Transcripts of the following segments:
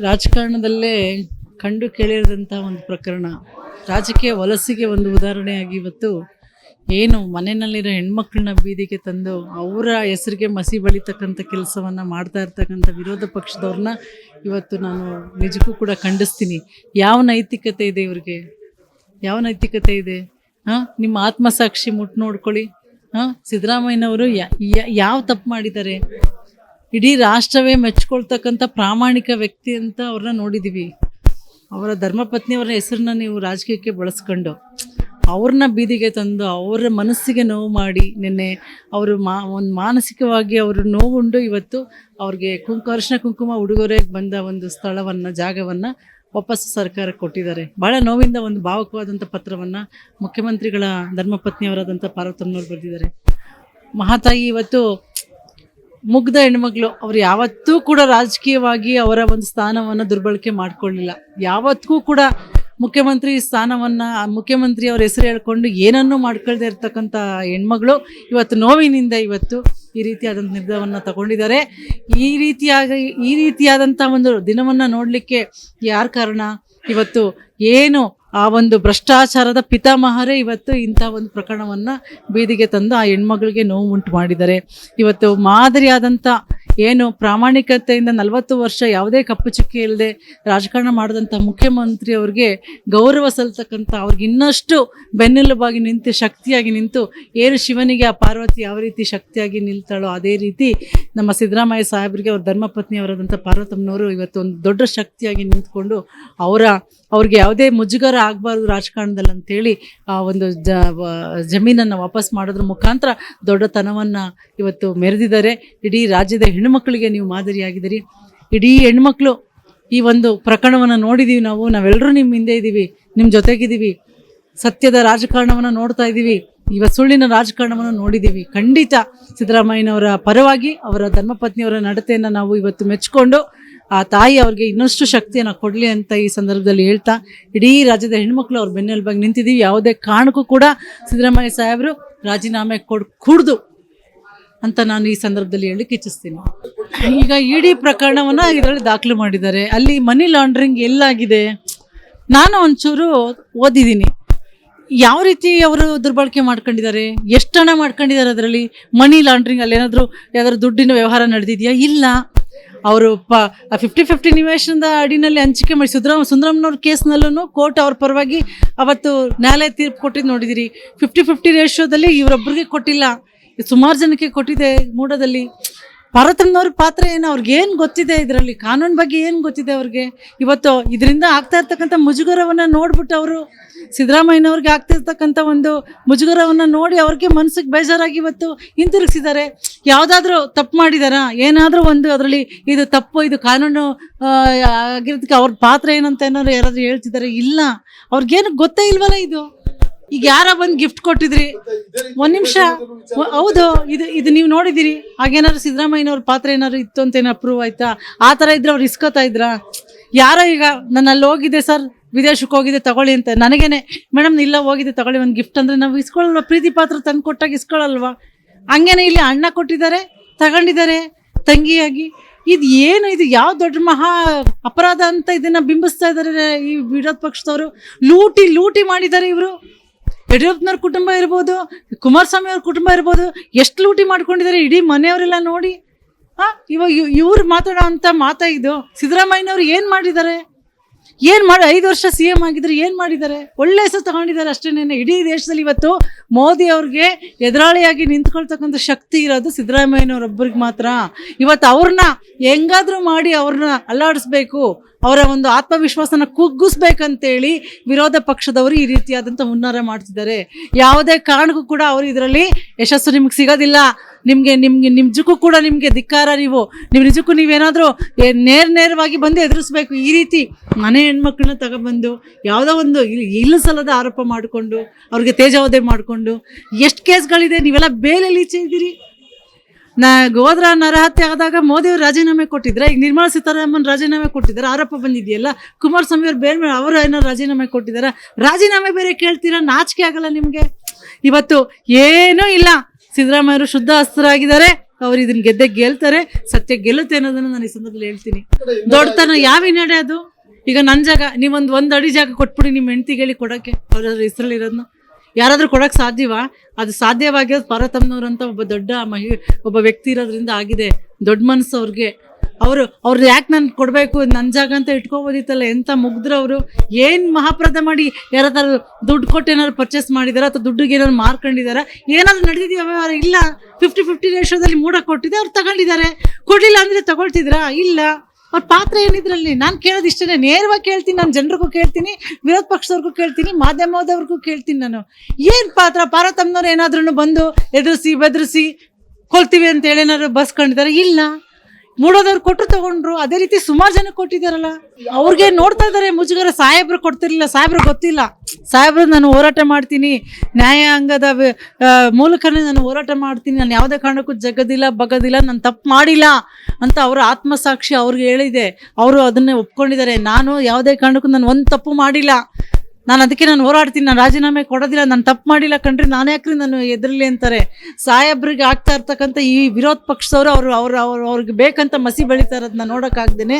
ರಾಜಕಾರಣದಲ್ಲೇ ಕಂಡು ಕೇಳಿರದಂಥ ಒಂದು ಪ್ರಕರಣ. ರಾಜಕೀಯ ವಲಸಿಗೆ ಒಂದು ಉದಾಹರಣೆಯಾಗಿ ಇವತ್ತು ಏನು ಮನೆಯಲ್ಲಿರೋ ಹೆಣ್ಮಕ್ಳನ್ನ ಬೀದಿಗೆ ತಂದು ಅವರ ಹೆಸರಿಗೆ ಮಸಿ ಬಳಿತಕ್ಕಂಥ ಕೆಲಸವನ್ನು ಮಾಡ್ತಾ ಇರ್ತಕ್ಕಂಥ ವಿರೋಧ ಪಕ್ಷದವ್ರನ್ನ ಇವತ್ತು ನಾನು ನಿಜಕ್ಕೂ ಕೂಡ ಖಂಡಿಸ್ತೀನಿ. ಯಾವ ನೈತಿಕತೆ ಇದೆ ಇವ್ರಿಗೆ? ಯಾವ ನೈತಿಕತೆ ಇದೆ? ಹಾಂ? ನಿಮ್ಮ ಆತ್ಮಸಾಕ್ಷಿ ಮುಟ್ಟು ನೋಡ್ಕೊಳ್ಳಿ. ಹಾಂ? ಸಿದ್ದರಾಮಯ್ಯನವರು ಯಾವ ತಪ್ಪು ಮಾಡಿದ್ದಾರೆ? ಇಡೀ ರಾಷ್ಟ್ರವೇ ಮೆಚ್ಕೊಳ್ತಕ್ಕಂಥ ಪ್ರಾಮಾಣಿಕ ವ್ಯಕ್ತಿ ಅಂತ ಅವ್ರನ್ನ ನೋಡಿದ್ದೀವಿ ಅವರ ಧರ್ಮಪತ್ನಿಯವರ ಹೆಸರನ್ನ ನೀವು ರಾಜಕೀಯಕ್ಕೆ ಬಳಸ್ಕೊಂಡು ಅವ್ರನ್ನ ಬೀದಿಗೆ ತಂದು ಅವರ ಮನಸ್ಸಿಗೆ ನೋವು ಮಾಡಿ ನಿನ್ನೆ ಅವರು ಮಾ, ಒಂದು ಮಾನಸಿಕವಾಗಿ ಅವರು ನೋವುಂಡು ಇವತ್ತು ಅವ್ರಿಗೆ ಕುಂಕು ಅರಿಶಿನ ಕುಂಕುಮ ಉಡುಗೊರೆಗೆ ಬಂದ ಒಂದು ಸ್ಥಳವನ್ನು, ಜಾಗವನ್ನು ವಾಪಸ್ ಸರ್ಕಾರಕ್ಕೆ ಕೊಟ್ಟಿದ್ದಾರೆ. ಭಾಳ ನೋವಿಂದ ಒಂದು ಭಾವಕವಾದಂಥ ಪತ್ರವನ್ನು ಮುಖ್ಯಮಂತ್ರಿಗಳ ಧರ್ಮಪತ್ನಿಯವರಾದಂಥ ಪಾರ್ವತಮ್ಮನವ್ರು ಬರೆದಿದ್ದಾರೆ. ಮಹಾತಾಯಿ ಇವತ್ತು ಮುಗ್ಧ ಹೆಣ್ಮಗಳು, ಅವ್ರು ಯಾವತ್ತೂ ಕೂಡ ರಾಜಕೀಯವಾಗಿ ಅವರ ಒಂದು ಸ್ಥಾನವನ್ನು ದುರ್ಬಳಕೆ ಮಾಡ್ಕೊಳ್ಳಿಲ್ಲ. ಯಾವತ್ತಿಗೂ ಕೂಡ ಮುಖ್ಯಮಂತ್ರಿ ಸ್ಥಾನವನ್ನು ಮುಖ್ಯಮಂತ್ರಿ ಅವ್ರ ಹೆಸರು ಹೇಳ್ಕೊಂಡು ಏನನ್ನೂ ಮಾಡ್ಕೊಳ್ದೇ ಇರ್ತಕ್ಕಂಥ ಹೆಣ್ಮಗಳು ಇವತ್ತು ನೋವಿನಿಂದ ಇವತ್ತು ಈ ರೀತಿಯಾದಂಥ ನಿರ್ಧಾರವನ್ನು ತಗೊಂಡಿದ್ದಾರೆ. ಈ ರೀತಿಯಾಗಿ, ಈ ರೀತಿಯಾದಂಥ ಒಂದು ದಿನವನ್ನು ನೋಡಲಿಕ್ಕೆ ಯಾರು ಕಾರಣ? ಇವತ್ತು ಏನು ಆ ಒಂದು ಭ್ರಷ್ಟಾಚಾರದ ಪಿತಾಮಹರೇ ಇವತ್ತು ಇಂಥ ಒಂದು ಪ್ರಕರಣವನ್ನು ಬೀದಿಗೆ ತಂದು ಆ ಹೆಣ್ಮಗಳಿಗೆ ನೋವು ಉಂಟು ಮಾಡಿದ್ದಾರೆ. ಇವತ್ತು ಮಾದರಿಯಾದಂಥ ಏನು ಪ್ರಾಮಾಣಿಕತೆಯಿಂದ ನಲವತ್ತು ವರ್ಷ ಯಾವುದೇ ಕಪ್ಪು ಚುಕ್ಕಿ ಇಲ್ಲದೆ ರಾಜಕಾರಣ ಮಾಡಿದಂಥ ಮುಖ್ಯಮಂತ್ರಿ ಅವ್ರಿಗೆ ಗೌರವ ಸಲ್ತಕ್ಕಂಥ ಅವ್ರಿಗೆ ಇನ್ನಷ್ಟು ಬೆನ್ನೆಲುಬಾಗಿ ನಿಂತು ಶಕ್ತಿಯಾಗಿ ನಿಂತು ಏನು ಶಿವನಿಗೆ ಆ ಪಾರ್ವತಿ ಯಾವ ರೀತಿ ಶಕ್ತಿಯಾಗಿ ನಿಲ್ತಾಳೋ ಅದೇ ರೀತಿ ನಮ್ಮ ಸಿದ್ದರಾಮಯ್ಯ ಸಾಹೇಬರಿಗೆ ಅವ್ರ ಧರ್ಮಪತ್ನಿಯವರಾದಂಥ ಪಾರ್ವತಮ್ಮನವರು ಇವತ್ತು ಒಂದು ದೊಡ್ಡ ಶಕ್ತಿಯಾಗಿ ನಿಂತ್ಕೊಂಡು ಅವರ ಅವ್ರಿಗೆ ಯಾವುದೇ ಮುಜುಗರ ಆಗಬಾರ್ದು ರಾಜಕಾರಣದಲ್ಲಿ ಅಂತೇಳಿ, ಆ, ಒಂದು ಜ ಜಮೀನನ್ನು ವಾಪಸ್ ಮಾಡೋದ್ರ ಮುಖಾಂತರ ದೊಡ್ಡತನವನ್ನು ಇವತ್ತು ಮೆರೆದಿದ್ದಾರೆ. ಇಡೀ ರಾಜ್ಯದ ಹೆಣ್ಣುಮಕ್ಕಳಿಗೆ ನೀವು ಮಾದರಿಯಾಗಿದ್ದೀರಿ. ಇಡೀ ಹೆಣ್ಮಕ್ಳು ಈ ಒಂದು ಪ್ರಕರಣವನ್ನು ನೋಡಿದ್ದೀವಿ ನಾವು. ನಾವೆಲ್ಲರೂ ನಿಮ್ಮ ಹಿಂದೆ ಇದ್ದೀವಿ ನಿಮ್ಮ ಜೊತೆಗಿದ್ದೀವಿ ಸತ್ಯದ ರಾಜಕಾರಣವನ್ನು ನೋಡ್ತಾ ಇದ್ದೀವಿ ಇವತ್ತು ಸುಳ್ಳಿನ ರಾಜಕಾರಣವನ್ನು ನೋಡಿದ್ದೀವಿ ಖಂಡಿತ ಸಿದ್ದರಾಮಯ್ಯನವರ ಪರವಾಗಿ ಅವರ ಧರ್ಮಪತ್ನಿಯವರ ನಡತೆಯನ್ನು ನಾವು ಇವತ್ತು ಮೆಚ್ಕೊಂಡು ಆ ತಾಯಿ ಅವ್ರಿಗೆ ಇನ್ನಷ್ಟು ಶಕ್ತಿಯನ್ನು ಕೊಡಲಿ ಅಂತ ಈ ಸಂದರ್ಭದಲ್ಲಿ ಹೇಳ್ತಾ, ಇಡೀ ರಾಜ್ಯದ ಹೆಣ್ಮಕ್ಳು ಅವ್ರ ಬೆನ್ನೆಲುಬಾಗಿ ನಿಂತಿದ್ದೀವಿ ಯಾವುದೇ ಕಾರಣಕ್ಕೂ ಕೂಡ ಸಿದ್ದರಾಮಯ್ಯ ಸಾಹೇಬರು ರಾಜೀನಾಮೆ ಕೊಡ್, ಕುಡ್ದು ಅಂತ ನಾನು ಈ ಸಂದರ್ಭದಲ್ಲಿ ಹೇಳಿ ಇಚ್ಛಿಸ್ತೀನಿ. ಈಗ ಇಡೀ ಪ್ರಕರಣವನ್ನು ಇದರಲ್ಲಿ ದಾಖಲು ಮಾಡಿದ್ದಾರೆ. ಅಲ್ಲಿ ಮನಿ ಲಾಂಡ್ರಿಂಗ್ ಎಲ್ಲಾಗಿದೆ? ನಾನು ಒಂಚೂರು ಓದಿದ್ದೀನಿ. ಯಾವ ರೀತಿ ಅವರು ದುರ್ಬಳಕೆ ಮಾಡ್ಕೊಂಡಿದ್ದಾರೆ? ಎಷ್ಟು ಹಣ ಮಾಡ್ಕೊಂಡಿದ್ದಾರೆ ಅದರಲ್ಲಿ? ಮನಿ ಲಾಂಡ್ರಿಂಗ್ ಅಲ್ಲಿ ಏನಾದರೂ ಯಾವ್ದಾದ್ರು ದುಡ್ಡಿನ ವ್ಯವಹಾರ ನಡೆದಿದೆಯಾ? ಇಲ್ಲ. ಅವರು ಪ ಫಿಫ್ಟಿ ಫಿಫ್ಟಿ ನಿವೇಶನದ ಅಡಿನಲ್ಲಿ ಹಂಚಿಕೆ ಮಾಡಿ ಸುಂದರಮ್, ಸುಂದರಮ್ನವ್ರ ಕೇಸ್ನಲ್ಲೂ ಕೋರ್ಟ್ ಅವ್ರ ಪರವಾಗಿ ಅವತ್ತು ನ್ಯಾಯಾಲಯ ತೀರ್ಪು ಕೊಟ್ಟಿದ್ದು ನೋಡಿದಿರಿ. ಫಿಫ್ಟಿ ಫಿಫ್ಟಿ ರೇಷಿಯೋದಲ್ಲಿ ಇವರೊಬ್ಬರಿಗೆ ಕೊಟ್ಟಿಲ್ಲ. ಸುಮಾರು ಜನಕ್ಕೆ ಕೊಟ್ಟಿದೆ ಮೂಡದಲ್ಲಿ. ಪಾರ್ವತಮ್ಮನವ್ರ ಪಾತ್ರ ಏನು? ಅವ್ರಿಗೆ ಏನು ಗೊತ್ತಿದೆ ಇದರಲ್ಲಿ? ಕಾನೂನು ಬಗ್ಗೆ ಏನು ಗೊತ್ತಿದೆ ಅವ್ರಿಗೆ? ಇವತ್ತು ಇದರಿಂದ ಆಗ್ತಾ ಇರ್ತಕ್ಕಂಥ ಮುಜುಗರವನ್ನು ನೋಡ್ಬಿಟ್ಟು ಅವರು ಸಿದ್ದರಾಮಯ್ಯನವ್ರಿಗೆ ಆಗ್ತಾ ಇರ್ತಕ್ಕಂಥ ಒಂದು ಮುಜುಗರವನ್ನು ನೋಡಿ ಅವ್ರಿಗೆ ಮನಸ್ಸಿಗೆ ಬೇಜಾರಾಗಿ ಇವತ್ತು ಹಿಂತಿರುಗಿಸಿದ್ದಾರೆ. ಯಾವುದಾದ್ರೂ ತಪ್ಪು ಮಾಡಿದಾರಾ? ಏನಾದರೂ ಒಂದು ಅದರಲ್ಲಿ ಇದು ತಪ್ಪು, ಇದು ಕಾನೂನು ಆಗಿರೋದಕ್ಕೆ ಅವ್ರ ಪಾತ್ರ ಏನಂತ ಏನಾದ್ರು ಯಾರಾದರೂ ಹೇಳ್ತಿದ್ದಾರೆ ಇಲ್ಲ. ಅವ್ರಿಗೇನು ಗೊತ್ತೇ ಇಲ್ವಲ್ಲ ಇದು. ಈಗ ಯಾರ ಬಂದು ಗಿಫ್ಟ್ ಕೊಟ್ಟಿದ್ರಿ? ಒಂದ್ ನಿಮಿಷ. ಹೌದು, ಇದು ಇದು ನೀವು ನೋಡಿದಿರಿ? ಹಾಗೇನಾದ್ರು ಸಿದ್ದರಾಮಯ್ಯನವ್ರ ಪಾತ್ರ ಏನಾದ್ರು ಇತ್ತು ಅಂತ ಏನಾರು ಅಪ್ರೂವ್ ಆಯ್ತಾ? ಆ ಥರ ಇದ್ರೆ ಅವ್ರು ಇಸ್ಕೋತಾ ಇದ್ರಾ? ಯಾರೋ ಈಗ ನನ್ನ ಅಲ್ಲಿ ಹೋಗಿದೆ ಸರ್, ವಿದೇಶಕ್ಕೆ ಹೋಗಿದೆ, ತಗೊಳ್ಳಿ ಅಂತ. ನನಗೇನೆ ಮೇಡಮ್ ಇಲ್ಲ, ಹೋಗಿದೆ, ತಗೊಳ್ಳಿ, ಒಂದು ಗಿಫ್ಟ್ ಅಂದರೆ ನಾವು ಇಸ್ಕೊಳ್ಳಲ್ವ ಪ್ರೀತಿ ಪಾತ್ರ ತಂದು ಕೊಟ್ಟಾಗ ಇಸ್ಕೊಳ್ಳಲ್ವಾ ಹಂಗೇನೆ ಇಲ್ಲಿ ಅಣ್ಣ ಕೊಟ್ಟಿದ್ದಾರೆ, ತಗೊಂಡಿದ್ದಾರೆ, ತಂಗಿಯಾಗಿ. ಇದು ಏನು, ಇದು ಯಾವ ದೊಡ್ಡ ಮಹಾ ಅಪರಾಧ ಅಂತ ಇದನ್ನ ಬಿಂಬಿಸ್ತಾ ಇದ್ದಾರೆ ಈ ವಿರೋಧ ಪಕ್ಷದವರು? ಲೂಟಿ ಲೂಟಿ ಮಾಡಿದ್ದಾರೆ ಇವರು. ಯಡಿಯೂರಪ್ಪನವ್ರ ಕುಟುಂಬ ಇರ್ಬೋದು ಕುಮಾರಸ್ವಾಮಿ ಅವ್ರ ಕುಟುಂಬ ಇರ್ಬೋದು, ಎಷ್ಟು ಲೂಟಿ ಮಾಡ್ಕೊಂಡಿದ್ದಾರೆ ಇಡೀ ಮನೆಯವರೆಲ್ಲ ನೋಡಿ. ಹಾಂ? ಇವಾಗ ಇವ್ರು ಮಾತಾಡೋ ಅಂಥ ಮಾತಾ ಇದು. ಸಿದ್ದರಾಮಯ್ಯನವ್ರು ಏನು ಮಾಡಿದ್ದಾರೆ? ಏನು ಮಾಡಿ, ಐದು ವರ್ಷ ಸಿ ಎಂ ಆಗಿದ್ರೆ ಏನು ಮಾಡಿದ್ದಾರೆ? ಒಳ್ಳೆ ಹೆಸರು ತಗೊಂಡಿದ್ದಾರೆ ಅಷ್ಟೇನೆ ಇಡೀ ದೇಶದಲ್ಲಿ ಇವತ್ತು ಮೋದಿ ಅವ್ರಿಗೆ ಎದುರಾಳಿಯಾಗಿ ನಿಂತ್ಕೊಳ್ತಕ್ಕಂಥ ಶಕ್ತಿ ಇರೋದು ಸಿದ್ದರಾಮಯ್ಯನವ್ರೊಬ್ಬರಿಗೆ ಮಾತ್ರ. ಇವತ್ತು ಅವ್ರನ್ನ ಹೆಂಗಾದ್ರೂ ಮಾಡಿ ಅವ್ರನ್ನ ಅಲ್ಲಾಡಿಸ್ಬೇಕು. ಅವರ ಒಂದು ಆತ್ಮವಿಶ್ವಾಸನ ಕುಗ್ಗಿಸ್ಬೇಕಂತೇಳಿ ವಿರೋಧ ಪಕ್ಷದವರು ಈ ರೀತಿಯಾದಂಥ ಹುನ್ನಾರ ಮಾಡ್ತಿದ್ದಾರೆ. ಯಾವುದೇ ಕಾರಣಕ್ಕೂ ಕೂಡ ಅವರು ಇದರಲ್ಲಿ ಯಶಸ್ಸು ನಿಮಗೆ ಸಿಗೋದಿಲ್ಲ. ನಿಮಗೆ ನಿಮ್ಗೆ ನಿಜಕ್ಕೂ ಕೂಡ ನಿಮಗೆ ಧಿಕ್ಕಾರ ನೀವು. ನೀವು ನಿಜಕ್ಕೂ ನೀವೇನಾದರೂ ನೇರ ನೇರವಾಗಿ ಬಂದು ಎದುರಿಸ್ಬೇಕು. ಈ ರೀತಿ ಮನೆ ಹೆಣ್ಮಕ್ಳನ್ನ ತಗೊಬಂದು ಯಾವುದೋ ಒಂದು ಇಲ್ಲ ಸಲದ ಆರೋಪ ಮಾಡಿಕೊಂಡು, ಅವ್ರಿಗೆ ತೇಜಾವಧೆ ಮಾಡಿಕೊಂಡು, ಎಷ್ಟು ಕೇಸ್ಗಳಿದೆ, ನೀವೆಲ್ಲ ಬೇಲೆಲ್ಲಿ ಈಚೆ ಇದ್ದೀರಿ. ನಾ ಗೋದ್ರ ನರಹತ್ಯೆ ಆದಾಗ ಮೋದಿಯವರು ರಾಜೀನಾಮೆ ಕೊಟ್ಟಿದ್ರೆ, ಈಗ ನಿರ್ಮಲಾ ಸೀತಾರಾಮನ್ ರಾಜೀನಾಮೆ ಕೊಟ್ಟಿದ್ದಾರೆ, ಆರೋಪ ಬಂದಿದೆಯಲ್ಲ, ಕುಮಾರಸ್ವಾಮಿ ಅವ್ರು ಬೇರೆ ಅವರು ಏನೋ ರಾಜೀನಾಮೆ ಕೊಟ್ಟಿದ್ದಾರೆ? ರಾಜೀನಾಮೆ ಬೇರೆ ಕೇಳ್ತೀರಾ? ನಾಚಿಕೆ ಆಗಲ್ಲ ನಿಮಗೆ? ಇವತ್ತು ಏನೂ ಇಲ್ಲ. ಸಿದ್ದರಾಮಯ್ಯರು ಶುದ್ಧ ಹಸ್ತರಾಗಿದ್ದಾರೆ ಅವ್ರು ಇದನ್ನ ಗೆದ್ದೆ ಗೆಲ್ತಾರೆ. ಸತ್ಯ ಗೆಲ್ಲುತ್ತೆ ಅನ್ನೋದನ್ನ ನಾನು ಈ ಸಂದರ್ಭದಲ್ಲಿ ಹೇಳ್ತೀನಿ. ದೊಡ್ಡತನ ಯಾವ ಹಿನ್ನಡೆ ಅದು? ಈಗ ನನ್ನ ಜಾಗ, ನೀವೊಂದು ಒಂದು ಅಡಿ ಜಾಗ ಕೊಟ್ಬಿಡಿ ನಿಮ್ಮ ಹೆಂಡ್ತಿಗೆ ಹೇಳಿ ಕೊಡೋಕ್ಕೆ. ಅವ್ರ ಹೆಸರಲ್ಲಿ ಇರೋದನ್ನ ಯಾರಾದರೂ ಕೊಡೋಕ್ಕೆ ಸಾಧ್ಯವಾ? ಅದು ಸಾಧ್ಯವಾಗಿರೋದು ಅಂತ ಒಬ್ಬ ದೊಡ್ಡ ಮಹಿ, ಒಬ್ಬ ವ್ಯಕ್ತಿ ಇರೋದ್ರಿಂದ ಆಗಿದೆ. ದೊಡ್ಡ ಮನಸ್ಸು ಅವ್ರಿಗೆ ಅವರು, ಅವ್ರು ಯಾಕೆ ನಾನು ಕೊಡಬೇಕು? ನನ್ನ ಜಾಗ ಅಂತ ಇಟ್ಕೋಬೋದಿತ್ತಲ್ಲ ಎಂಥ ಅವರು? ಏನು ಮಹಾಪ್ರದ ಮಾಡಿ ಯಾರಾದ್ರು ದುಡ್ಡು ಕೊಟ್ಟು ಏನಾದ್ರು ಪರ್ಚೇಸ್ ಮಾಡಿದಾರ? ಅಥವಾ ದುಡ್ಡಿಗೆ ಏನಾದ್ರು ಮಾರ್ಕೊಂಡಿದಾರ ಏನಾದ್ರು ನಡೆದಿದೆಯಾ ವ್ಯವಹಾರ? ಇಲ್ಲ. ಫಿಫ್ಟಿ ಫಿಫ್ಟಿ ರೇಷೋದಲ್ಲಿ ಮೂಡ ಕೊಟ್ಟಿದೆ, ಅವ್ರು ತಗೊಂಡಿದ್ದಾರೆ. ಕೊಡಲಿಲ್ಲ ಅಂದರೆ ತಗೊಳ್ತಿದ್ರಾ? ಇಲ್ಲ. ಅವ್ರ ಪಾತ್ರ ಏನಿದ್ರಲ್ಲಿ? ನಾನು ಕೇಳೋದು ಇಷ್ಟೇ ನೇರವಾಗಿ ಕೇಳ್ತೀನಿ, ನಾನು ಜನರಿಗೂ ಕೇಳ್ತೀನಿ, ವಿರೋಧ ಪಕ್ಷದವ್ರಿಗೂ ಕೇಳ್ತೀನಿ, ಮಾಧ್ಯಮದವ್ರಿಗೂ ಕೇಳ್ತೀನಿ ನಾನು. ಏನು ಪಾತ್ರ? ಪಾರ್ವತಮ್ಮನವ್ರು ಏನಾದ್ರೂ ಬಂದು ಎದುರಿಸಿ, ಬೆದರಿಸಿ ಕೊಲ್ತೀವಿ ಅಂತ ಹೇಳಿ ಏನಾದ್ರು ಬಸ್ಕೊಂಡಿದ್ದಾರೆ ಇಲ್ಲ. ಮೂಡೋದವ್ರು ಕೊಟ್ಟರು ತಗೊಂಡ್ರು. ಅದೇ ರೀತಿ ಸುಮಾರು ಜನ ಕೊಟ್ಟಿದ್ದಾರಲ್ಲ. ಅವ್ರಿಗೆ ನೋಡ್ತಾ ಇದ್ದಾರೆ ಮುಜುಗರ ಸಾಹೇಬ್ರು ಕೊಡ್ತಿರ್ಲಿಲ್ಲ, ಸಾಹೇಬ್ರು ಗೊತ್ತಿಲ್ಲ. ಸಾಹೇಬ್ರು, ನಾನು ಹೋರಾಟ ಮಾಡ್ತೀನಿ. ನ್ಯಾಯಾಂಗದ ಮೂಲಕ ನಾನು ಹೋರಾಟ ಮಾಡ್ತೀನಿ. ನಾನು ಯಾವುದೇ ಕಾರಣಕ್ಕೂ ಜಗದಿಲ್ಲ, ಬಗದಿಲ್ಲ, ನಾನು ತಪ್ಪು ಮಾಡಿಲ್ಲ ಅಂತ ಅವರ ಆತ್ಮಸಾಕ್ಷಿ ಅವ್ರಿಗೆ ಹೇಳಿದೆ. ಅವರು ಅದನ್ನೇ ಒಪ್ಕೊಂಡಿದ್ದಾರೆ. ನಾನು ಯಾವುದೇ ಕಾರಣಕ್ಕೂ ನಾನು ಒಂದು ತಪ್ಪು ಮಾಡಿಲ್ಲ. ನಾನು ಅದಕ್ಕೆ ನಾನು ಹೋರಾಡ್ತೀನಿ, ನಾನು ರಾಜೀನಾಮೆ ಕೊಡೋದಿಲ್ಲ, ನಾನು ತಪ್ಪು ಮಾಡಿಲ್ಲ ಕಣ್ರಿ, ನಾನು ಯಾಕ್ರಿ ನಾನು ಎದುರಲಿ ಅಂತಾರೆ? ಸಾಹೇಬ್ರಿಗೆ ಆಗ್ತಾ ಇರ್ತಕ್ಕಂಥ ಈ ವಿರೋಧ ಪಕ್ಷದವರು ಅವರು ಅವರು, ಅವ್ರು, ಅವ್ರಿಗೆ ಬೇಕಂತ ಮಸಿ ಬೆಳೀತಾ ಇರೋದನ್ನ ನೋಡೋಕ್ಕಾಗ್ದೇನೆ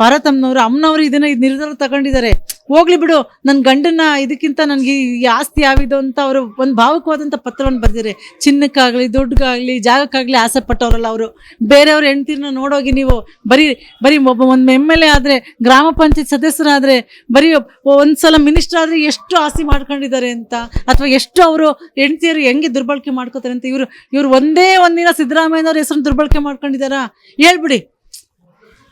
ಪಾರ್ವತಮ್ಮನವರು ಅಮ್ಮನವರು ಇದನ್ನು ಇದು ನಿರ್ಧಾರ ತಗೊಂಡಿದ್ದಾರೆ. ಹೋಗ್ಲಿ ಬಿಡು ನನ್ನ ಗಂಡನ ಇದಕ್ಕಿಂತ ನನಗೆ ಈ ಆಸ್ತಿ ಯಾವಿದು ಅಂತ ಅವರು ಒಂದು ಭಾವುಕವಾದಂಥ ಪತ್ರವನ್ನು ಬರೆದಿರಿ. ಚಿನ್ನಕ್ಕಾಗಲಿ ದುಡ್ಡಿಗಾಗಲಿ ಜಾಗಕ್ಕಾಗಲಿ ಆಸೆ ಪಟ್ಟವರಲ್ಲ ಅವರು. ಬೇರೆಯವ್ರ ಹೆಂಡ್ತಿರ್ನ ನೋಡೋಗಿ ನೀವು ಬರೀ ಬರೀ ಒಬ್ಬ ಒಂದು ಎಂ ಎಲ್ ಎ ಆದರೆ, ಗ್ರಾಮ ಪಂಚಾಯತ್ ಸದಸ್ಯರಾದರೆ, ಬರೀ ಒಂದು ಸಲ ಮಿನಿಸ್ಟರ್ ಆದರೆ ಎಷ್ಟು ಆಸ್ತಿ ಮಾಡ್ಕೊಂಡಿದ್ದಾರೆ ಅಂತ, ಅಥವಾ ಎಷ್ಟು ಅವರು ಹೆಂಡ್ತಿಯರು ಹೆಂಗೆ ದುರ್ಬಳಕೆ ಮಾಡ್ಕೋತಾರೆ ಅಂತ ಇವರು ಇವರು ಒಂದೇ ಒಂದಿನ ಸಿದ್ದರಾಮಯ್ಯನವ್ರ ಹೆಸರನ್ನು ದುರ್ಬಳಕೆ ಮಾಡ್ಕೊಂಡಿದ್ದಾರಾ? ಹೇಳ್ಬಿಡಿ.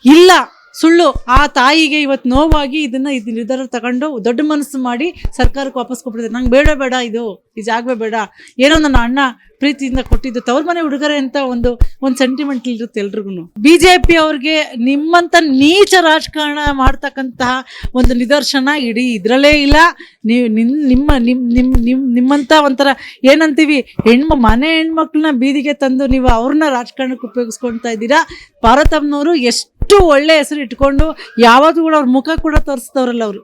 ಇಲ್ಲ. ಸುಳ್ಳು. ಆ ತಾಯಿಗೆ ಇವತ್ತು ನೋವಾಗಿ ಇದನ್ನ ಇದು ನಿರ್ಧಾರ ತಗೊಂಡು ದೊಡ್ಡ ಮನಸ್ಸು ಮಾಡಿ ಸರ್ಕಾರಕ್ಕೆ ವಾಪಸ್ ಕೊಟ್ಬಿಡ್ತಾರೆ ನಂಗೆ ಬೇಡ ಬೇಡ ಇದು. ಈ ಜಾಗವೇ ಬೇಡ. ಏನೋ ನನ್ನ ಅಣ್ಣ ಪ್ರೀತಿಯಿಂದ ಕೊಟ್ಟಿದ್ದು ತವ್ರ ಮನೆ ಹುಡುಗರೆ ಅಂತ ಒಂದು ಒಂದು ಸೆಂಟಿಮೆಂಟ್ ಇರುತ್ತೆ ಎಲ್ರಿಗೂ ಬಿ ಜೆ ಪಿ ಅವ್ರಿಗೆ ನಿಮ್ಮಂಥ ನೀಚ ರಾಜಕಾರಣ ಮಾಡ್ತಕ್ಕಂತಹ ಒಂದು ನಿದರ್ಶನ ಇಡೀ ಇದರಲ್ಲೇ ಇಲ್ಲ. ನೀವು ನಿಮ್ ನಿಮ್ಮ ನಿಮ್ಮ ನಿಮ್ಮ ನಿಮ್ಮ ನಿಮ್ಮಂಥ ಒಂಥರ ಏನಂತೀವಿ? ಹೆಣ್ಮ, ಮನೆ ಹೆಣ್ಮಕ್ಳನ್ನ ಬೀದಿಗೆ ತಂದು ನೀವು ಅವ್ರನ್ನ ರಾಜಕಾರಣಕ್ಕೆ ಉಪಯೋಗಿಸ್ಕೊಳ್ತಾ ಇದ್ದೀರಾ? ಪಾರ್ವತಮ್ಮನವರು ಎಷ್ಟು ಒಳ್ಳೆ ಹೆಸರು ಇಟ್ಕೊಂಡು ಯಾವತ್ತು ಕೂಡ ಅವ್ರ ಮುಖ ಕೂಡ ತೋರಿಸ್ತವ್ರಲ್ಲ ಅವರು.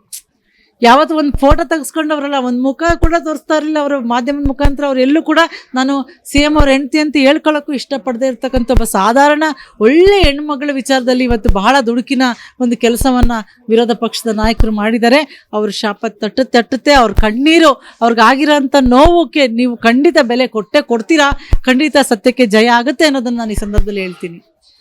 ಯಾವತ್ತು ಒಂದು ಫೋಟೋ ತೆಗೆಸ್ಕೊಂಡವ್ರಲ್ಲ, ಒಂದು ಮುಖ ಕೂಡ ತೋರಿಸ್ತಾ ಇರಲಿಲ್ಲ ಅವರು ಮಾಧ್ಯಮದ ಮುಖಾಂತರ. ಅವ್ರು ಎಲ್ಲೂ ಕೂಡ ನಾನು ಸಿ ಎಂ ಅವ್ರ ಹೆಂಡ್ತಿ ಅಂತ ಹೇಳ್ಕೊಳ್ಳೋಕ್ಕೂ ಇಷ್ಟಪಡದೇ ಇರ್ತಕ್ಕಂಥ ಒಬ್ಬ ಸಾಧಾರಣ ಒಳ್ಳೆ ಹೆಣ್ಮಗಳ ವಿಚಾರದಲ್ಲಿ ಇವತ್ತು ಬಹಳ ದುಡುಕಿನ ಒಂದು ಕೆಲಸವನ್ನು ವಿರೋಧ ಪಕ್ಷದ ನಾಯಕರು ಮಾಡಿದ್ದಾರೆ. ಅವ್ರ ಶಾಪ ತಟ್ಟು ತಟ್ಟುತ್ತೆ, ಅವ್ರ ಕಣ್ಣೀರು ಅವ್ರಿಗಾಗಿರೋಂಥ ನೋವುಕ್ಕೆ ನೀವು ಖಂಡಿತ ಬೆಲೆ ಕೊಟ್ಟೆ ಕೊಡ್ತೀರಾ? ಖಂಡಿತ ಸತ್ಯಕ್ಕೆ ಜಯ ಆಗುತ್ತೆ ಅನ್ನೋದನ್ನು ನಾನು ಈ ಸಂದರ್ಭದಲ್ಲಿ ಹೇಳ್ತೀನಿ.